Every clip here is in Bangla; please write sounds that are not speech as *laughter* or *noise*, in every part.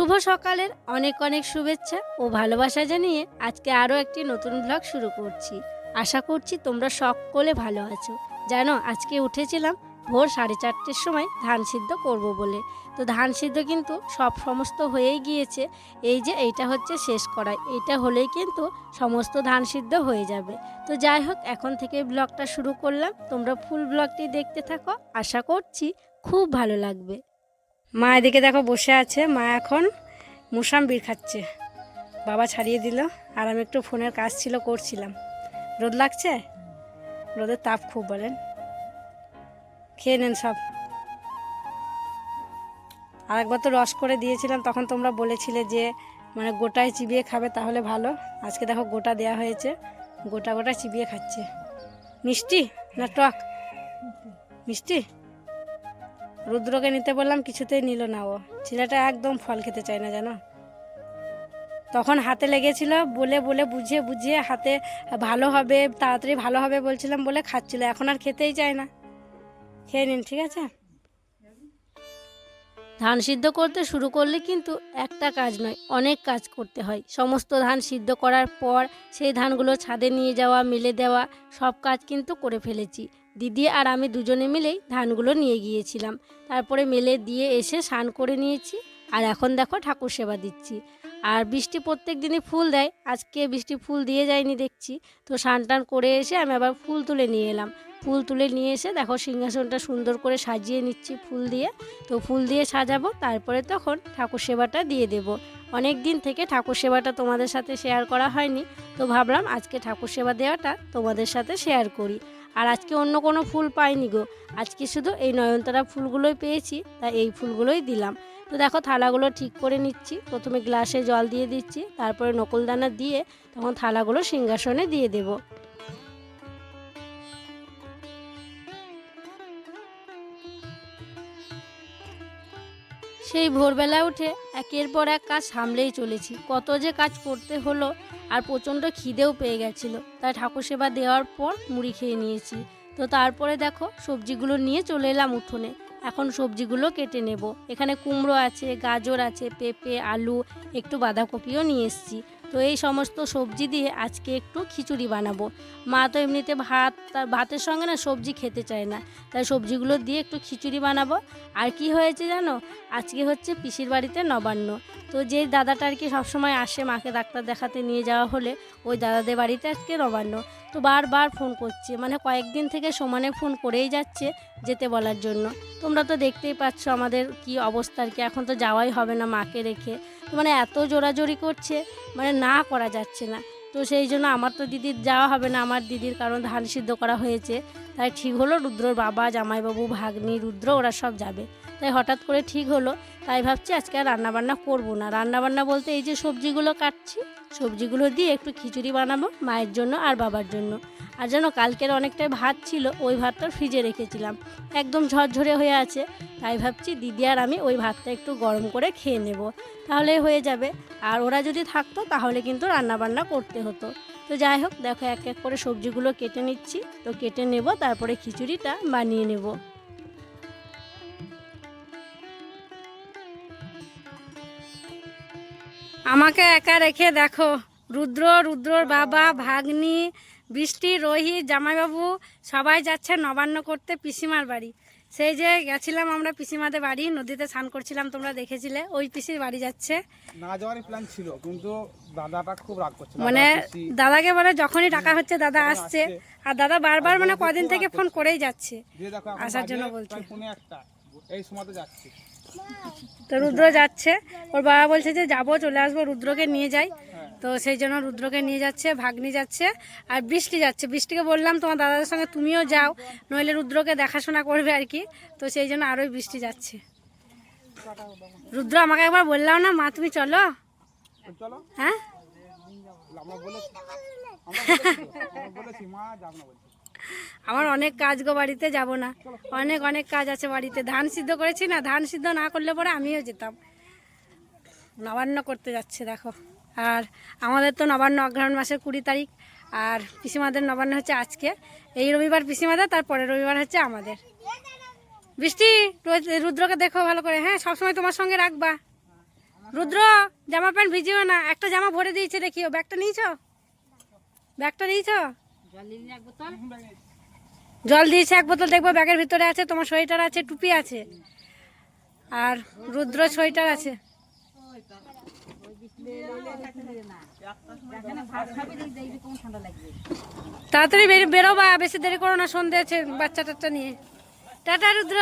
শুভ সকালের অনেক অনেক শুভেচ্ছা ও ভালোবাসা জানিয়ে আজকে আরও একটি নতুন ব্লগ শুরু করছি। আশা করছি তোমরা সকলে ভালো আছো। জানো, আজকে উঠেছিলাম ভোর সাড়ে চারটের সময় ধান সিদ্ধ করব বলে। তো ধান সিদ্ধ কিন্তু সব সমস্ত হয়েই গিয়েছে। এই যে এইটা হচ্ছে শেষ করাই এইটা হলেই কিন্তু সমস্ত ধান সিদ্ধ হয়ে যাবে। তো যাই হোক, এখন থেকে ব্লগটা শুরু করলাম। তোমরা ফুল ব্লগটি দেখতে থাকো। আশা করছি খুব ভালো লাগবে। মা এদিকে দেখো বসে আছে। মা এখন মুসাম্বির খাচ্ছে। বাবা ছাড়িয়ে দিল, আর আমি একটু ফোনের কাজ ছিল করছিলাম। রোদ লাগছে? রোদের তাপ খুব বলেন। খেয়ে নেন সব। আর একবার তো রস করে দিয়েছিলাম, তখন তোমরা বলেছিলে যে মানে গোটায় চিবিয়ে খাবে তাহলে ভালো। আজকে দেখো গোটা দেয়া হয়েছে, গোটা গোটা চিবিয়ে খাচ্ছে। মিষ্টি না টক? মিষ্টি? রুদ্রকে নিতে বললাম, কিছুতেই নিল না ও। ছেলেটা একদম ফল খেতে চায় না, জানো? তখন হাতে লেগেছিল, বলে বলে বুঝিয়ে বুঝিয়ে হাতে ভালো হবে, তাড়াতাড়ি ভালো হবে বলছিলাম বলে খাচ্ছিল। এখন আর খেতেই চায় না। খেয়ে নিন, ঠিক আছে? ধান সিদ্ধ করতে শুরু করলে কিন্তু একটা কাজ নয়, অনেক কাজ করতে হয়। সমস্ত ধান সিদ্ধ করার পর সেই ধানগুলো ছাদে নিয়ে যাওয়া, মেলে দেওয়া, সব কাজ কিন্তু করে ফেলেছি। দিদি আর আমি দুজনে মিলেই ধানগুলো নিয়ে গিয়েছিলাম। তারপরে মেলে দিয়ে এসে স্নান করে নিয়েছি আর এখন দেখো ঠাকুর সেবা দিচ্ছি। আর বৃষ্টি প্রত্যেক দিনই ফুল দেয়। আজকে বৃষ্টি ফুল দিয়ে যায়নি দেখছি। তো স্নান টান করে এসে আমি আবার ফুল তুলে নিয়ে এলাম। ফুল তুলে নিয়ে এসে দেখো সিংহাসনটা সুন্দর করে সাজিয়ে নিচ্ছি ফুল দিয়ে। তো ফুল দিয়ে সাজাবো, তারপরে তখন ঠাকুর সেবাটা দিয়ে দেব। অনেক দিন থেকে ঠাকুর সেবাটা তোমাদের সাথে শেয়ার করা হয়নি। তো ভাবলাম আজকে ঠাকুর সেবা দেওয়াটা তোমাদের সাথে শেয়ার করি। আর আজকে অন্য কোনো ফুল পাইনি গো। আজকে শুধু এই নয়নতারা ফুলগুলোই পেয়েছি, তাই এই ফুলগুলোই দিলাম। তো দেখো থালাগুলো ঠিক করে নিচ্ছি। প্রথমে গ্লাসে জল দিয়ে দিচ্ছি, তারপরে নকলদানা দিয়ে তখন থালাগুলো সিংহাসনে দিয়ে দেবো। সেই ভোরবেলা উঠে একের পর এক কাজ সামলেই চলেছি। কত যে কাজ করতে হলো আর প্রচণ্ড খিদেও পেয়ে গেছিল। তাই ঠাকুর সেবা দেওয়ার পর মুড়ি খেয়ে নিয়েছি। তো তারপরে দেখো সবজিগুলো নিয়ে চলে এলাম উঠোনে। এখন সবজিগুলো কেটে নেব। এখানে কুমড়ো আছে, গাজর আছে, পেঁপে, আলু, একটু বাঁধাকপিও নিয়ে এসেছি। তো এই সমস্ত সবজি দিয়ে আজকে একটু খিচুড়ি বানাবো। মা তো এমনিতে ভাত, তার ভাতের সঙ্গে না সবজি খেতে চায় না। তাই সবজিগুলো দিয়ে একটু খিচুড়ি বানাবো। আর কি হয়েছে জানো? আজকে হচ্ছে পিসির বাড়িতে নবান্ন। তো যেই দাদাটা আর কি সবসময় আসে মাকে ডাক্তার দেখাতে নিয়ে যাওয়া হলে, ওই দাদাদের বাড়িতে আজকে নবান্ন। তো বারবার ফোন করছে মানে কয়েকদিন থেকে সমানে ফোন করেই যাচ্ছে যেতে বলার জন্য। তোমরা তো দেখতেই পাচ্ছ আমাদের কি অবস্থা আর কি। এখন তো যাওয়াই হবে না মাকে রেখে। মানে এত জোরাজোরি করছে মানে না করা যাচ্ছে না। তো সেই জন্য আমার তো দিদির যাওয়া হবে না, আমার দিদির কারণ ধান সিদ্ধ করা হয়েছে। তাই ঠিক হলো, রুদ্রর বাবা, জামাইবাবু, ভাগ্নি, রুদ্র, ওরা সব যাবে। তাই হঠাৎ করে ঠিক হলো, তাই ভাবছি আজকে আর রান্নাবান্না করব না। রান্নাবান্না বলতে এই যে সবজিগুলো কাটছি, সবজিগুলো দিয়ে একটু খিচুড়ি বানাবো মায়ের জন্য আর বাবার জন্য। আর যেন কালকের অনেকটাই ভাত ছিল, ওই ভাতটা ফ্রিজে রেখেছিলাম। একদম ঝরঝরে হয়ে আছে, তাই ভাবছি দিদি আর আমি ওই ভাতটা একটু গরম করে খেয়ে নেব। তাহলে হয়ে যাবে। আর ওরা যদি থাকতো, তাহলে কিন্তু রান্নাবান্না করতে হতো। তো যাই হোক, দেখো এক এক করে সবজিগুলো কেটে নিচ্ছি। তো কেটে নেব, তারপরে খিচুড়িটা বানিয়ে নেব। আমাকে একা রেখে দেখো। রুদ্র রুদ্রর বাবা ভাগ্নি বৃষ্টি রোহিত জামাইবাবু সবাই যাচ্ছে নবান্ন করতে পিসিমার বাড়ি। সেই যে গেছিলাম আমরা পিসিমাদের বাড়ি নদীতে স্নান করছিলাম তোমরা দেখেছিলে ওই পিসির বাড়ি যাচ্ছে। না যাওয়ারই প্ল্যান ছিল কিন্তু দাদাটা খুব রাগ করছে মানে দাদাকে বলে যখনই টাকা হচ্ছে দাদা আসছে। আর দাদা বারবার মানে কদিন থেকে ফোন করেই যাচ্ছে। আসার জন্য বলছে। এই সময়তে যাচ্ছি। তো রুদ্র যাচ্ছে। ওর বাবা বলছে যে যাব চলে আসব রুদ্রকে নিয়ে যাই। তো সেই জন্য রুদ্রকে নিয়ে যাচ্ছে ভাগ্নি যাচ্ছে আর বৃষ্টি যাচ্ছে। বৃষ্টিকে বললাম তোমার দাদাদের সঙ্গে তুমিও যাও নইলে রুদ্রকে দেখাশোনা করবে আর কি। তো সেই জন্য আরোই বৃষ্টি যাচ্ছে। রুদ্র আমাকে একবার বললাম না মা তুমি চলো। হ্যাঁ? আমরা অনেক কাজ গো বাড়িতে, যাব না। অনেক অনেক কাজ আছে বাড়িতে। ধান সিদ্ধ করেছি না, ধান সিদ্ধ না করলে পরে আমিও যেতাম। নবান্ন করতে যাচ্ছে, দেখো। আর আমাদের তো নবান্ন অগ্রহণ মাসের কুড়ি তারিখ, আর পিসিমাদের নবান্ন হচ্ছে আজকে। এই রবিবার পিসিমাদের তারপরে রবিবার হচ্ছে আমাদের। বৃষ্টি রুদ্রকে দেখো ভালো করে। হ্যাঁ সবসময় তোমার সঙ্গে রাখবা। রুদ্র, জামা প্যান্ট ভিজিও না। একটা জামা ভরে দিয়েছে, দেখিও। ব্যাগটা নিয়েছ? ব্যাগটা নিয়েছ? জল দিয়েছে এক বোতল দেখব ব্যাগের ভিতরে আছে তোমার সোয়েটার আছে টুপি আছে। আর রুদ্র সোয়েটার আছে। তাড়াতাড়ি বের- বেরোবা বেশি দেরি করো না সন্ধে আছে বাচ্চা টাচ্চা নিয়ে। টাটা রুদ্র।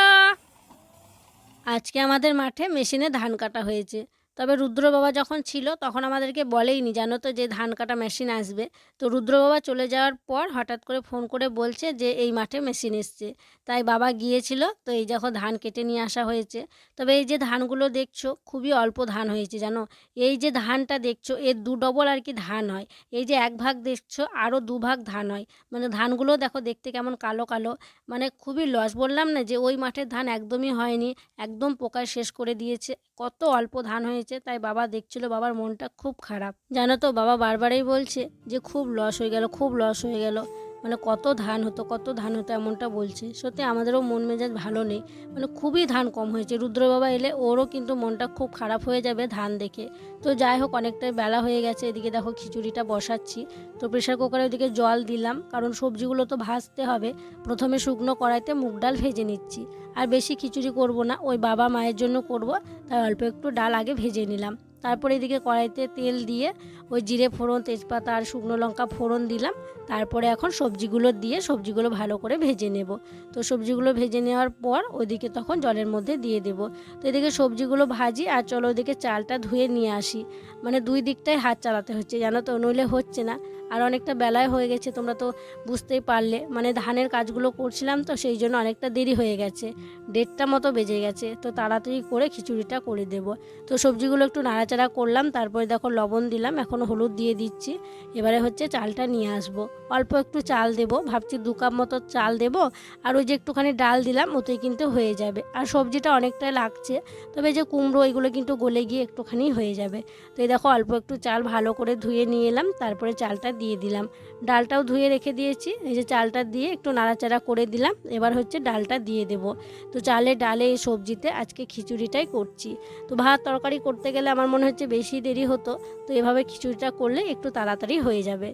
আজকে আমাদের মাঠে মেশিনে ধান কাটা হয়েছে। তবে রুদ্র বাবা যখন ছিল, তখন আমাদেরকে বলেইনি, জানো তো যে ধান কাটা মেশিন আসবে? তো রুদ্র বাবা চলে যাওয়ার পর হঠাৎ করে ফোন করে বলছে যে, এই মাঠে মেশিন এসছে। তাই বাবা গিয়েছিল, তো এই দেখো ধান কেটে নিয়ে আসা হয়েছে। তবে এই যে ধানগুলো দেখছ, খুবই অল্প ধান হয়েছে, জানো? এই যে ধানটা দেখছ, এর দু ডবল আর কি ধান হয়। এই যে এক ভাগ দেখছ আরও দু ভাগ ধান হয়। মানে ধানগুলো দেখো দেখতে কেমন কালো কালো। মানে খুবই লস বললাম না যে, ওই মাঠের ধান একদমই হয়নি, একদম পোকায় শেষ করে দিয়েছে। কত অল্প ধান হয়েছে, তাই বাবা দেখছিল বাবার মনটা খুব খারাপ। জানো তো, বাবা বারবারই বলছে যে, খুব লস হয়ে গেল, খুব লস হয়ে গেল। মানে কত ধান হতো, কত ধান হতো এমনটা বলছে। সত্যি আমাদেরও মন মেজাজ ভালো নেই। মানে খুবই ধান কম হয়েছে। রুদ্র বাবা এলে ওরও কিন্তু মনটা খুব খারাপ হয়ে যাবে ধান দেখে। তো যাই হোক, অনেকটাই বেলা হয়ে গেছে। এদিকে দেখো খিচুড়িটা বসাচ্ছি। তো প্রেশার কুকারে ওদিকে জল দিলাম। কারণ সবজিগুলো তো ভাজতে হবে। প্রথমে শুকনো কড়াইতে মুগ ডাল ভেজে নিচ্ছি। আর বেশি খিচুড়ি করব না। ওই বাবা মায়ের জন্য করব। তাই অল্প একটু ডাল আগে ভেজে নিলাম। তারপরে এদিকে কড়াইতে তেল দিয়ে ওই জিরে ফোড়ন, তেজপাতা আর শুকনো লঙ্কা ফোড়ন দিলাম। তারপরে এখন সবজিগুলো দিয়ে সবজিগুলো ভালো করে ভেজে নেব। তো সবজিগুলো ভেজে নেওয়ার পর ওইদিকে তখন জলের মধ্যে দিয়ে দেব। তো এদিকে সবজিগুলো ভাজি আর চলো ওইদিকে চালটা ধুয়ে নিয়ে আসি। মানে দুই দিকটাই হাত চালাতে হচ্ছে, জানো তো? নইলে হচ্ছে না। আর অনেকটা বেলায় হয়ে গেছে, তোমরা তো বুঝতেই পারলে। মানে ধানের কাজগুলো করছিলাম তো, সেই জন্য অনেকটা দেরি হয়ে গেছে। দেড়টা মতো বেজে গেছে, তো তাড়াতাড়ি করে খিচুড়িটা করে দেব। তো সবজিগুলো একটু নাড়াচাড়া করলাম, তারপরে দেখো লবণ দিলাম এখন হলুদ দিয়ে দিচ্ছি। এবারে হচ্ছে চালটা নিয়ে আসব। অল্প একটু চাল দেব, ভাবছি দু কাপ মতো চাল দেব। আর ওই যে একটুখানি ডাল দিলাম ওতেই কিন্তু হয়ে যাবে। আর সবজিটা অনেকটাই লাগছে, তবে যে কুমড়ো, এগুলো কিন্তু গলে গিয়ে একটুখানি হয়ে যাবে। তো এই দেখো অল্প একটু চাল ভালো করে ধুয়ে নিয়ে এলাম, তারপরে চালটা দিয়ে দিলাম। ডালটাও ধুয়ে রেখে দিয়েছি। এই যে চালটা দিয়ে একটু নাড়াচাড়া করে দিলাম। এবার হচ্ছে ডালটা দিয়ে দেব। তো চালে ডালে এই সবজিতে আজকে খিচুড়িটাই করছি। তো ভাত তরকারি করতে গেলে আমার মনে হচ্ছে বেশি দেরি হতো। তো এভাবে খিচুড়িটা করলে একটু তাড়াতাড়ি হয়ে যাবে।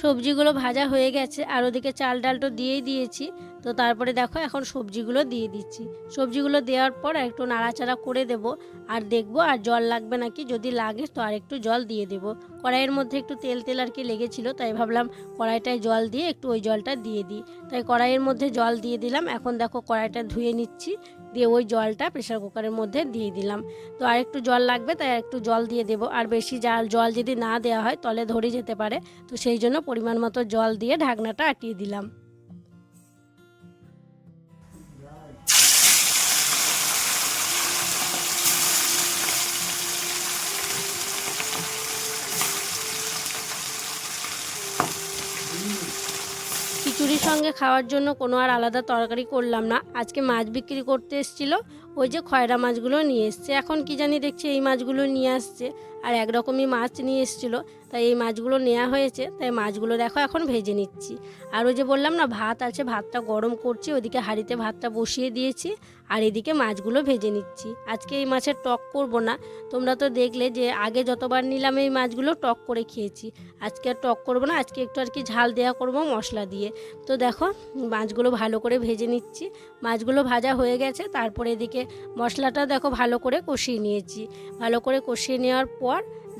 সবজিগুলো ভাজা হয়ে গেছে, আর ওদিকে চাল ডালটা দিয়েই দিয়েছি। তো তারপরে দেখো এখন সবজিগুলো দিয়ে দিচ্ছি। সবজিগুলো দেওয়ার পর একটু নাড়াচাড়া করে দেব, আর দেখব আর জল লাগবে নাকি। যদি লাগে তো আর একটু জল দিয়ে দেব। কড়াইয়ের মধ্যে একটু তেল তেল আর কি লেগেছিল, তাই ভাবলাম কড়াইটায় জল দিয়ে একটু ওই জলটা দিয়ে দিই। তাই কড়াইয়ের মধ্যে জল দিয়ে দিলাম, এখন দেখো কড়াইটা ধুয়ে নিচ্ছি। দিয়ে ওই জলটা প্রেশার কুকারের মধ্যে দিয়ে দিলাম। তো আর একটু জল লাগবে, তাই একটু জল দিয়ে দেবো। আর বেশি জাল, জল যদি না দেওয়া হয়, তলে ধরে যেতে পারে। তো সেই জন্য পরিমাণ মতো জল দিয়ে ঢাকনাটা আটিয়ে দিলাম। খিচুড়ির সঙ্গে খাওয়ার জন্য কোনো আর আলাদা তরকারি করলাম না। আজকে মাছ বিক্রি করতে এসেছিল। ওই যে খয়রা মাছগুলো নিয়ে এসছে। এখন কি জানি দেখছি এই মাছগুলো নিয়ে আসছে। আর একরকমই মাছ নিয়ে এসেছিল। তাই এই মাছগুলো নেওয়া হয়েছে। তাই মাছগুলো দেখো এখন ভেজে নিচ্ছি। আর ওই যে বললাম না, ভাত আছে, ভাতটা গরম করছি, ওদিকে হাঁড়িতে ভাতটা বসিয়ে দিয়েছি আর এদিকে মাছগুলো ভেজে নিচ্ছি। আজকে এই মাছের টক করব না। তোমরা তো দেখলে যে আগে যতবার নিলাম এই মাছগুলো, টক করে খেয়েছি। আজকে আর টক করব না, আজকে একটু আর কি ঝাল দেওয়া করব মশলা দিয়ে। তো দেখো, মাছগুলো ভালো করে ভেজে নিচ্ছি। মাছগুলো ভাজা হয়ে গেছে, তারপরে এদিকে মশলাটা দেখো ভালো করে কষিয়ে নিয়েছি। ভালো করে কষিয়ে নেওয়ার পর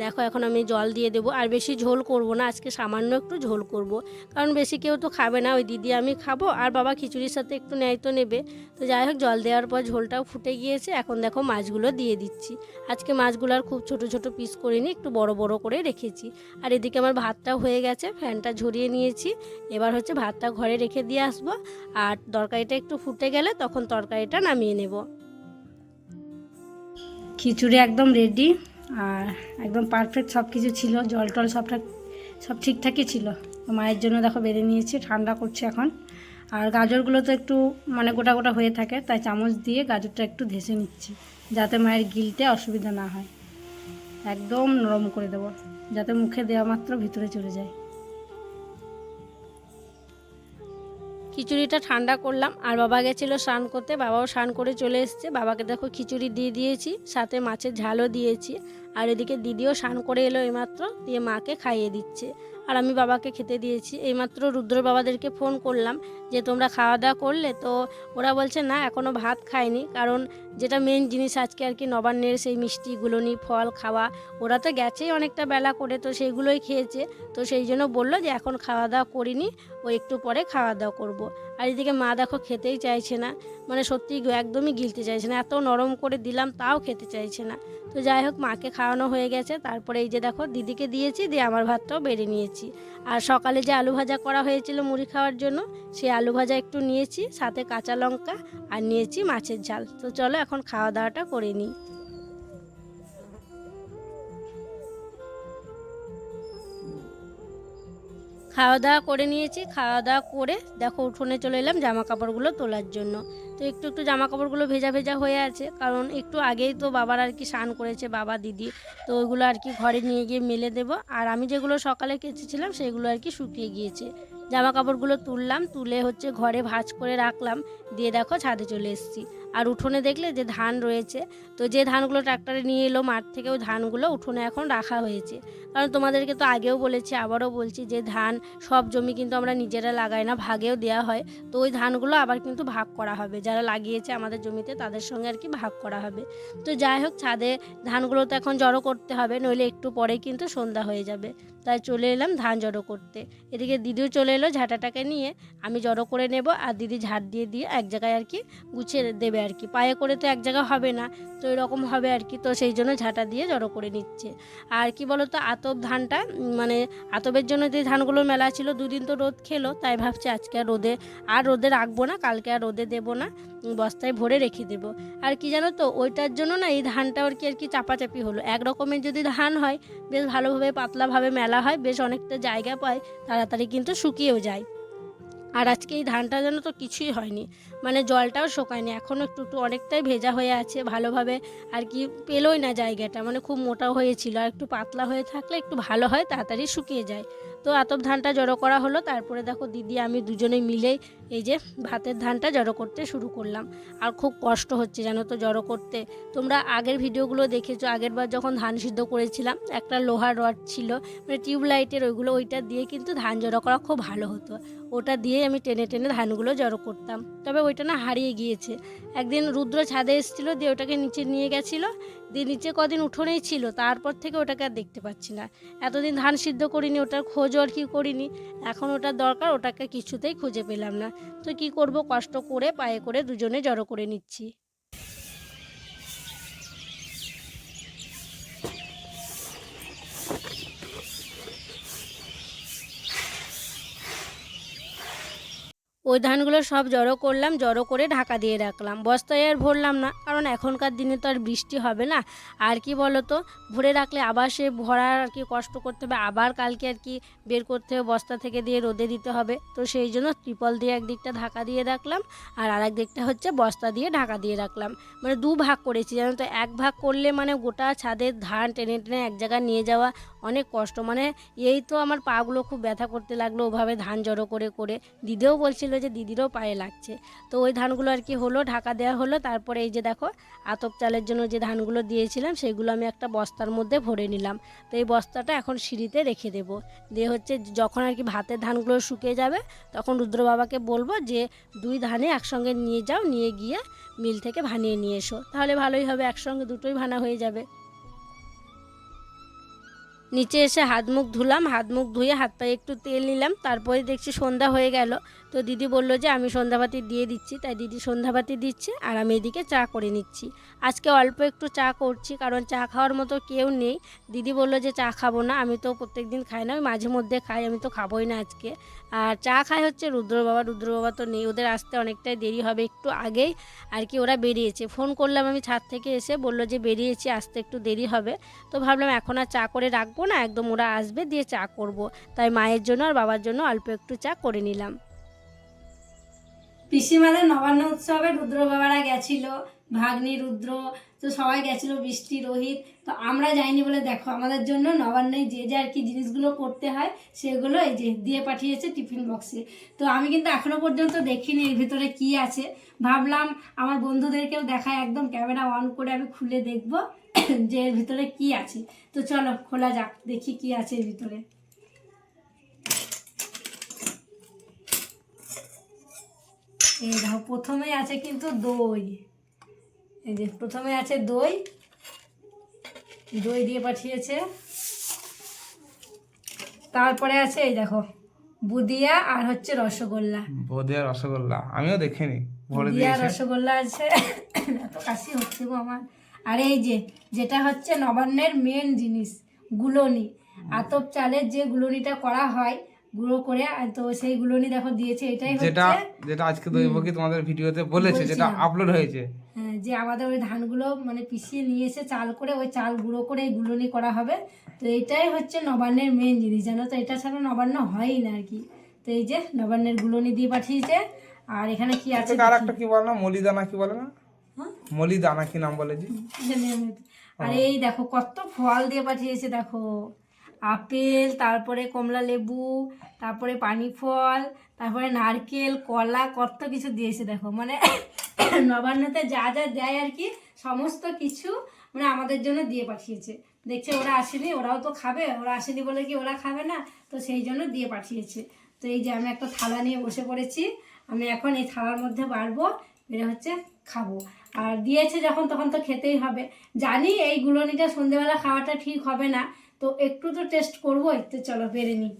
দেখো এখন আমি জল দিয়ে দেবো আর বেশি ঝোল করব না, আজকে সামান্য একটু ঝোল করব। কারণ বেশি কেউ তো খাবে না, ওই দিদি আমি খাব আর বাবা খিচুড়ির সাথে একটু ন্যায় তো নেবে। তো যাই হোক, জল দেওয়ার পর ঝোলটাও ফুটে গিয়েছে, এখন দেখো মাছগুলো দিয়ে দিচ্ছি। আজকে মাছগুলো আর খুব ছোট ছোট পিস করে করিনি একটু বড় বড় করে রেখেছি। আর এদিকে আমার ভাতটাও হয়ে গেছে, ফ্যানটা ঝরিয়ে নিয়েছি। এবার হচ্ছে ভাতটা ঘরে রেখে দিয়ে আসব। আর তরকারিটা একটু ফুটে গেলে তখন তরকারিটা নামিয়ে নেব। খিচুড়ি একদম রেডি আর একদম পারফেক্ট সব কিছু ছিল, জল টল সবটা, সব ঠিকঠাকই ছিল। মায়ের জন্য দেখো বেড়ে নিয়েছি, ঠান্ডা করছে এখন। আর গাজরগুলো তো একটু মানে গোটা গোটা হয়ে থাকে, তাই চামচ দিয়ে গাজরটা একটু ধেসে নিচ্ছি, যাতে মায়ের গিলতে অসুবিধা না হয়। একদম নরম করে দেবো, যাতে মুখে দেওয়া মাত্র ভিতরে চলে যায়। খিচুড়িটা ঠান্ডা করলাম। আর বাবা গেছিল স্নান করতে, বাবাও স্নান করে চলে এসছে। বাবাকে দেখো খিচুড়ি দিয়ে দিয়েছি, সাথে মাছের ঝালও দিয়েছি। আর এদিকে দিদিও স্নান করে এলো এইমাত্র, দিয়ে মাকে খাইয়ে দিচ্ছে। আর আমি বাবাকে খেতে দিয়েছি। এইমাত্র রুদ্র বাবাদেরকে ফোন করলাম যে, তোমরা খাওয়া দাওয়া করলে? তো ওরা বলছে, না এখনও ভাত খায়নি কারণ যেটা মেন জিনিস আজকে আর কি নবান্নের সেই মিষ্টিগুলো নি ফল, খাওয়া। ওরা তো গেছেই অনেকটা বেলা করে, তো সেইগুলোই খেয়েছে। তো সেই জন্য বলল যে, এখন খাওয়া দাওয়া করিনি, ও একটু পরে খাওয়া দাওয়া করব। আর এদিকে মা দেখো খেতেই চাইছে না। মানে সত্যি একদমই গিলতে চাইছে না। এত নরম করে দিলাম, তাও খেতে চাইছে না। তো যাই হোক, মাকে খাওয়ানো হয়ে গেছে। তারপরে এই যে দেখো, দিদিকে দিয়েছি, দিয়ে আমার ভাতটাও বেড়ে নিয়েছি। আর সকালে যে আলু ভাজা করা হয়েছিল মুড়ি খাওয়ার জন্য সেই আলু ভাজা একটু নিয়েছি, সাথে কাঁচা লঙ্কা, আর নিয়েছি মাছের ঝাল। তো চলো এখন খাওয়া দাওয়াটা করে নিই। খাওয়া দাওয়া করে নিয়েছি খাওয়া দাওয়া করে দেখো উঠোনে চলে এলাম জামা কাপড়গুলো তোলার জন্য। তো একটু একটু জামা কাপড়গুলো ভেজা ভেজা হয়ে আছে, কারণ একটু আগেই তো বাবার আর কি স্নান করেছে বাবা, দিদি, তো ওইগুলো আর কি ঘরে নিয়ে গিয়ে মেলে দেব। আর আমি যেগুলো সকালে কেচেছিলাম সেগুলো আর কি শুকিয়ে গিয়েছে। জামা কাপড়গুলো তুললাম, তুলে হচ্ছে ঘরে ভাঁজ করে রাখলাম, দিয়ে দেখো ছাদে চলে এসেছি। আর উঠোনে দেখলে যে ধান রয়েছে, তো যে ধানগুলো ট্রাক্টরে নিয়ে এলো, মাঠ থেকে ওই ধানগুলো উঠোনে এখন রাখা হয়েছে। কারণ তোমাদেরকে তো আগেও বলেছি, আবারও বলছি যে ধান সব জমি কিন্তু আমরা নিজেরা লাগাই না, ভাগেও দেওয়া হয়। তো ওই ধানগুলো আবার কিন্তু ভাগ করা হবে। যারা লাগিয়েছে আমাদের জমিতে তাদের সঙ্গে আর কি ভাগ করা হবে। তো যাই হোক, ছাদে ধানগুলো তো এখন জড়ো করতে হবে, নইলে একটু পরেই কিন্তু সন্ধ্যা হয়ে যাবে। তাই চলে এলাম ধান জড়ো করতে। এদিকে দিদিও চলে এলো ঝাঁটাটাকে নিয়ে, আমি জড়ো করে নেব, আর দিদি ঝাড় দিয়ে দিয়ে এক জায়গায় আর কি গুছিয়ে দেবে আর কি পায়ে করে তো এক জায়গায় হবে না, তো এরকম হবে আর কি তো সেই জন্য ঝাঁটা দিয়ে জড়ো করে নিচ্ছে। আর কি বলো তো আতপ ধানটা মানে আতপের জন্য যে ধানগুলো মেলা ছিল, দুদিন তো রোদ খেলো, তাই ভাবছি আজকে আর রোদে আর রোদে রাখব না, কালকে আর রোদে দেবো না বস্তায় ভরে রেখে দেবো। আর কি জানো তো, ওইটার জন্য না এই ধানটা আর কি আর কি চাপাচাপি হলো। এক রকমের যদি ধান হয়, বেশ ভালোভাবে পাতলাভাবে মেলা হয়, বেশ অনেকটা জায়গা পায়, তাড়াতাড়ি কিন্তু শুকিয়েও যায়। আর আজকে এই ধানটা যেন তো কিছুই হয়নি। মানে জলটাও শোকায়নি। এখনও একটু একটু অনেকটাই ভেজা হয়ে আছে, ভালোভাবে আর কি পেলোই না জায়গাটা। মানে খুব মোটা হয়েছিল। আর একটু পাতলা হয়ে থাকলে একটু ভালো হয়, তাড়াতাড়ি শুকিয়ে যায়। তো আতপ ধানটা জড়ো করা হলো। তারপরে দেখো দিদি, আমি দুজনে মিলেই এই যে ভাতের ধানটা জড়ো করতে শুরু করলাম। আর খুব কষ্ট হচ্ছে জানো তো জড়ো করতে। তোমরা আগের ভিডিওগুলো দেখেছ। আগের বার যখন ধান সিদ্ধ করেছিলাম, একটা লোহার রড ছিল মানে টিউবলাইটের ওইগুলো, ওইটা দিয়ে কিন্তু ধান জড়ো করা খুব ভালো হতো। ওটা দিয়ে আমি টেনে টেনে ধানগুলো জড়ো করতাম। তবে ওইটা না হারিয়ে গিয়েছে। একদিন রুদ্র ছাদে এসেছিল, দিয়ে ওটাকে নিচে নিয়ে গেছিল, দিয়ে নিচে কদিন উঠোনেই ছিল, তারপর থেকে ওটাকে আর দেখতে পাচ্ছি না। এতদিন ধান সিদ্ধ করিনি, ওটার খোঁজও আর কি করিনি। এখন ওটার দরকার, ওটাকে কিছুতেই খুঁজে পেলাম না। তো কি করব, কষ্ট করে পায়ে করে দুজনে জড়ো করে নিচ্ছি। ওই ধানগুলো সব জড়ো করলাম, জড়ো করে ঢাকা দিয়ে রাখলাম। বস্তায় আর ভরলাম না, কারণ এখনকার দিনে তো আর বৃষ্টি হবে না। আর কি বলো তো ভরে রাখলে আবার সে ভরার আর কি কষ্ট করতে হবে, আবার কালকে আর কি বের করতে হবে, বস্তা থেকে দিয়ে রোদে দিতে হবে। তো সেই জন্য ত্রিপল দিয়ে একদিকটা ঢাকা দিয়ে রাখলাম, আর আরেক দিকটা হচ্ছে বস্তা দিয়ে ঢাকা দিয়ে রাখলাম। মানে দু ভাগ করেছি, জানো তো? এক ভাগ করলে মানে গোটা ছাদের ধান টেনে টেনে এক জায়গায় নিয়ে যাওয়া অনেক কষ্ট। মানে এই তো আমার পাগুলো খুব ব্যথা করতে লাগল, ওভাবে ধান জড়ো করে করে। দিদিও বলছিল যে দিদিরও পায়ে লাগছে। তো ওই ধানগুলো আর কি হলো, ঢাকা দেওয়া হলো। তারপরে এই যে দেখো, আতপ চালের জন্য যে ধানগুলো দিয়েছিলাম, সেগুলো আমি একটা বস্তার মধ্যে ভরে নিলাম। তো এই বস্তাটা এখন সিঁড়িতে রেখে দেব। দিয়ে হচ্ছে যখন আর কি ভাতের ধানগুলো শুকিয়ে যাবে, তখন রুদ্র বাবাকে বলব যে, দুই ধানে একসঙ্গে নিয়ে যাও, নিয়ে গিয়ে মিল থেকে ভানিয়ে নিয়ে এসো। তাহলে ভালোই হবে, একসঙ্গে দুটোই ভানা হয়ে যাবে। নিচে এসে হাত মুখ ধুলাম, হাত মুখ ধুয়ে হাত পায়ে একটু তেল নিলাম, তারপরে দেখছি সন্ধ্যা হয়ে গেল। তো দিদি বলল যে আমি সন্ধ্যাবাতি দিয়ে দিচ্ছি, তাই দিদি সন্ধ্যাবাতি দিচ্ছে আর আমি এদিকে চা করে নিচ্ছি। আজকে অল্প একটু চা করছি, কারণ চা খাওয়ার মতো কেউ নেই। দিদি বলল যে চা খাব না, আমি তো প্রত্যেক দিন খাই না ওই মাঝে মধ্যে খাই, আমি তো খাবোই না আজকে। আর চা খায় হচ্ছে রুদ্র বাবা। রুদ্র বাবা তো নেই, ওদের আসতে অনেকটাই দেরি হবে একটু আগেই। আর কি, ওরা বেরিয়েছে। ফোন করলাম আমি ছাদ থেকে এসে, বলল যে বেরিয়েছি, আসতে একটু দেরি হবে। তো ভাবলাম এখন আর চা করে রাখব না, একদম ওরা আসবে দিয়ে চা করব। তাই মায়ের জন্য আর বাবার জন্য অল্প একটু চা করে নিলাম। পিসিমাদের নবান্ন উৎসবে রুদ্র বাবারা গেছিল। ভাগ্নি, রুদ্র, তো সবাই গেছিল, বৃষ্টি, রোহিত। তো আমরা যাইনি বলে দেখো, আমাদের জন্য নবান্নে যে যে আর কি জিনিসগুলো করতে হয়, সেগুলো এই যে দিয়ে পাঠিয়েছে টিফিন বক্সে। তো আমি কিন্তু এখনও পর্যন্ত দেখিনি এর ভিতরে কি আছে। ভাবলাম আমার বন্ধুদেরকেও দেখায় একদম ক্যামেরা অন করে আমি খুলে দেখব *coughs* যে এর ভিতরে কি আছে। তো চলো, খোলা যাক, দেখি কি আছে এর ভিতরে। এই দেখো, প্রথমেই আছে কিন্তু দই। এই যে প্রথমে আছে দই। দই দিয়ে পাঠিয়েছে। তারপরে আছে এই দেখো বুদিয়া আর হচ্ছে রসগোল্লা। বুদিয়া রসগোল্লা আমিও দেখিনি বুদিয়া রসগোল্লা আছে। এত কাশি হচ্ছে গো আমার। আর এই যে যেটা হচ্ছে নবান্নের মেন জিনিস গুলোনি। আতপ চালের যে গুলোনিটা করা হয় গুঁড়ো করে তো সেই গুলোনি দেখো দিয়েছে এটাই যেটা হচ্ছে যেটা আজকে দৈবকী তোমাদের ভিডিওতে বলেছে যেটা আপলোড হয়েছে। হ্যাঁ, যে আমাদের ওই ধানগুলো মানে পিষিয়ে নিয়ে এসে চাল করে ওই চাল গুঁড়ো করে এই গুলোনি করা হবে। তো এটাই হচ্ছে নবান্নের মেন জিনিস জানো তো? এটা ছাড়া নবান্ন হয়ই না আর কি। তো এই যে নবান্নের গুলোনি দিয়ে পাঠিয়েছে আর এখানে কি আছে আর একটা কি বলে না? মলিদানা কি বলে না? হ্যাঁ? মলিদানা কি নাম বলে জি। আর এই দেখো কত ফল দিয়ে পাঠিয়েছে দেখো। আপেল, তারপরে কমলা লেবু, তারপরে পানি ফল তারপরে নারকেল, কলা, কত কিছু দিয়েছে দেখো। মানে *coughs* নবান্নতে যা যা দেয় আর কি, সমস্ত কিছু মানে আমাদের জন্য দিয়ে পাঠিয়েছে। দেখছে ওরা আসেনি, ওরাও তো খাবে, ওরা আসেনি বলে কি ওরা খাবে না? তো সেই জন্য দিয়ে পাঠিয়েছে। তো এই যে আমি একটা থালা নিয়ে বসে পড়েছি, আমি এখন এই থালার মধ্যে বাড়বো এটা হচ্ছে খাব। আর দিয়েছে যখন, তখন তো খেতেই হবে। জানি এই গুলোনিটা সন্ধেবেলা খাওয়াটা ঠিক হবে না তো একটু তো টেস্ট করব, একটু চলো পেরে নিই।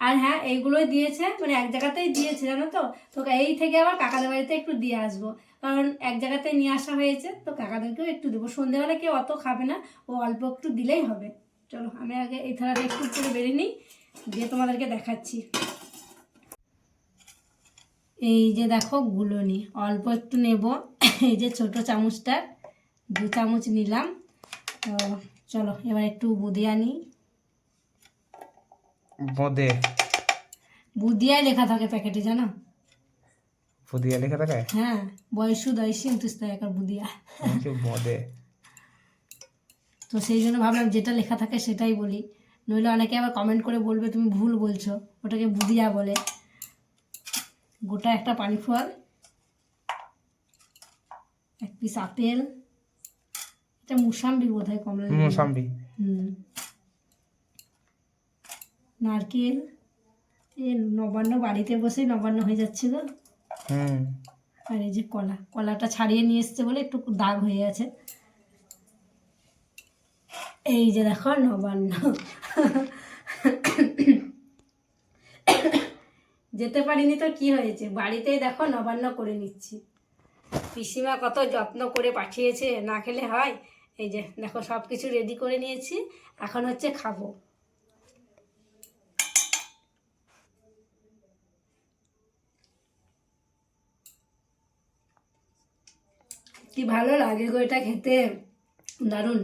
আর হ্যাঁ এইগুলোই দিয়েছে মানে এক জায়গাতেই দিয়েছে, জানো তো? তো এই থেকে আবার কাকাদের বাড়িতে একটু দিয়ে আসব। কারণ এক জায়গাতেই নিয়ে আসা হয়েছে, তো কাকাদেরকেও একটু দেবো। সন্ধেবেলা কেউ অত খাবে না, ও অল্প একটু দিলেই হবে। চলো, আমি আগে এই থালাটা একটু করে বেরিয়ে নিই, দিয়ে তোমাদেরকে দেখাচ্ছি। এই যে দেখো গুলোনি, অল্প একটু নেব। এই যে ছোট চামচটা দু চামচ নিলাম। তো চলো এবার একটু বুদিয়া নিই বোঁদে? বুদিয়ায় লেখা থাকে প্যাকেটে জানো? বুদিয়া লেখা থাকে? হ্যাঁ বয়সু দয়সী উনত্রিশ টাকার বুদিয়া। বোঁদে? তো সেই জন্য ভাবলাম যেটা লেখা থাকে সেটাই বলি। নইলে অনেকে আবার কমেন্ট করে বলবে তুমি ভুল বলছো। ওটাকে বুদিয়া বলে। গোটা একটা পানি ফল এক পিস আপেল এটা মুসাম্বি কমলা লেবু। মোসাম্বি। হুম। নারকেল এ নবান্ন বাড়িতে বসেই নবান্ন হয়ে যাচ্ছিল। হুম। আর এই যে কলা কলাটা ছাড়িয়ে নিয়ে এসছে বলে একটু দাগ হয়ে গেছে। এই যে দেখো নবান্ন। যেতে পারিনি তো কি হয়েছে? বাড়িতেই দেখো নবান্ন করে নিচ্ছি। পিসিমা কত যত্ন করে পাঠিয়েছে না খেলে হয়? এই যে দেখো সব কিছু রেডি করে নিয়েছি। এখন হচ্ছে খাব। কি ভালো লাগে গো এটা খেতে। দারুণ।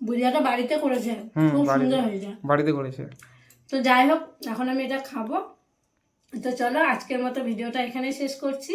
বুড়িয়াটা বাড়িতে করেছে। খুব। সুন্দর হয়েছে। বাড়িতে করেছে। তো যাই হোক এখন আমি এটা খাব। তো চলো আজকের মতো ভিডিওটা এখানে শেষ করছি।